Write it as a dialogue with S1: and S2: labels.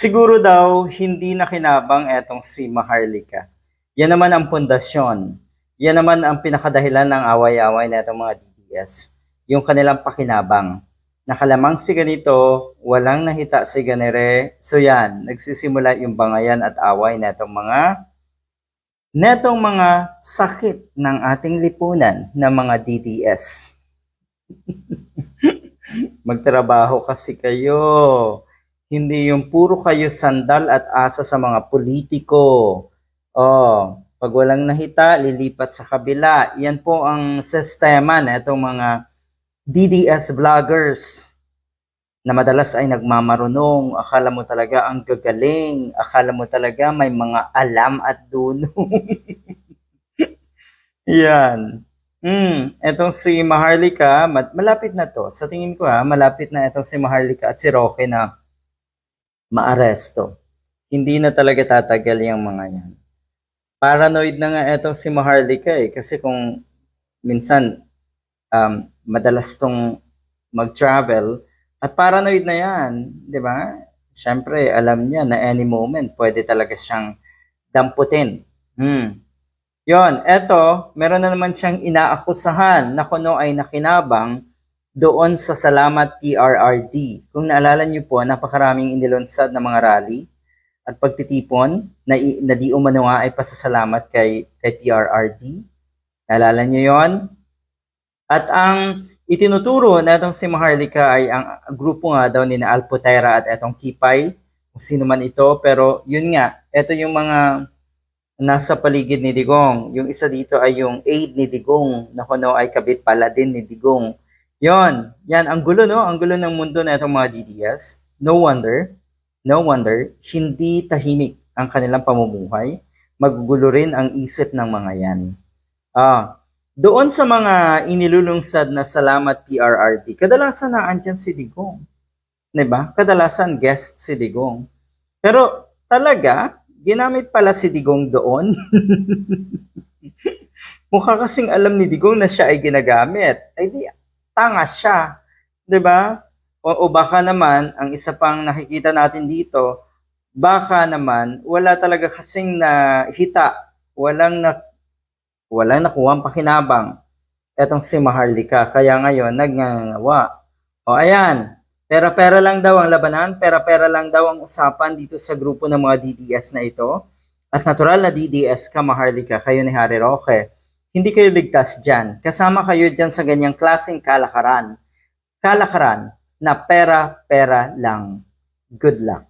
S1: Siguro daw hindi nakinabang etong si Maharlika. Yan naman ang pundasyon. Yan naman ang pinakadahilan ng away-away na itong mga DDS. Yung kanilang pakinabang. Nakalamang si ganito, walang nahita si ganere. So yan, nagsisimula yung bangayan at away na itong mga netong mga sakit ng ating lipunan ng mga DDS. Magtrabaho kasi kayo. Hindi yung puro kayo sandal at asa sa mga politiko. Oh, pag walang nahita, lilipat sa kabila. Yan po ang sistema na itong mga DDS vloggers na madalas ay nagmamarunong. Akala mo talaga ang gagaling. Akala mo talaga may mga alam at dunong. Yan. Hmm, etong si Maharlika, malapit na to. Sa tingin ko ha, malapit na etong si Maharlika at si Roque na maaresto. Hindi na talaga tatagal yung mga yan. Paranoid na nga etong si Maharlika eh. Kasi kung minsan um, madalas tong mag-travel at paranoid na yan, di ba? Siyempre, alam niya na any moment pwede talaga siyang damputin. Hmm. Yon, eto, meron na naman siyang inaakusahan na kuno ay nakinabang doon sa Salamat PRRD. Kung naalala niyo po, napakaraming inilunsad na mga rally at pagtitipon na, na di umano nga ay pasasalamat kay, kay PRRD. Naalala niyo yon? At ang itinuturo na itong si Maharlika ay ang grupo nga daw ni Alpotera at etong Kipay, kung sino man ito, pero yun nga, ito yung mga nasa paligid ni Digong. Yung isa dito ay yung aide ni Digong, na kuno ay kabit pala din ni Digong. Yon, yan, ang gulo no, ang gulo ng mundo na itong mga DDS. No wonder, no wonder, hindi tahimik ang kanilang pamumuhay. Magugulo rin ang isip ng mga yan. Ah, doon sa mga inilulungsad na Salamat PRRD, kadalasan na andyan si Digong. 'Di ba? Kadalasan guest si Digong. Pero talaga, ginamit pala si Digong doon. Mukha kasing alam ni Digong na siya ay ginagamit. Ay di, tanga siya. 'Di ba? O, o baka naman, ang isa pang nakikita natin dito, baka naman, wala talaga kasing na hita, walang na, walang nakuha pakinabang etong si Maharlika. Kaya ngayon, nagngangawa. O ayan, pera-pera lang daw ang labanan, pera-pera lang daw ang usapan dito sa grupo ng mga DDS na ito. At natural na DDS ka, Maharlika, kayo ni Harry Roque. Hindi kayo ligtas dyan. Kasama kayo dyan sa ganyang klaseng kalakaran. Kalakaran na pera-pera lang. Good luck.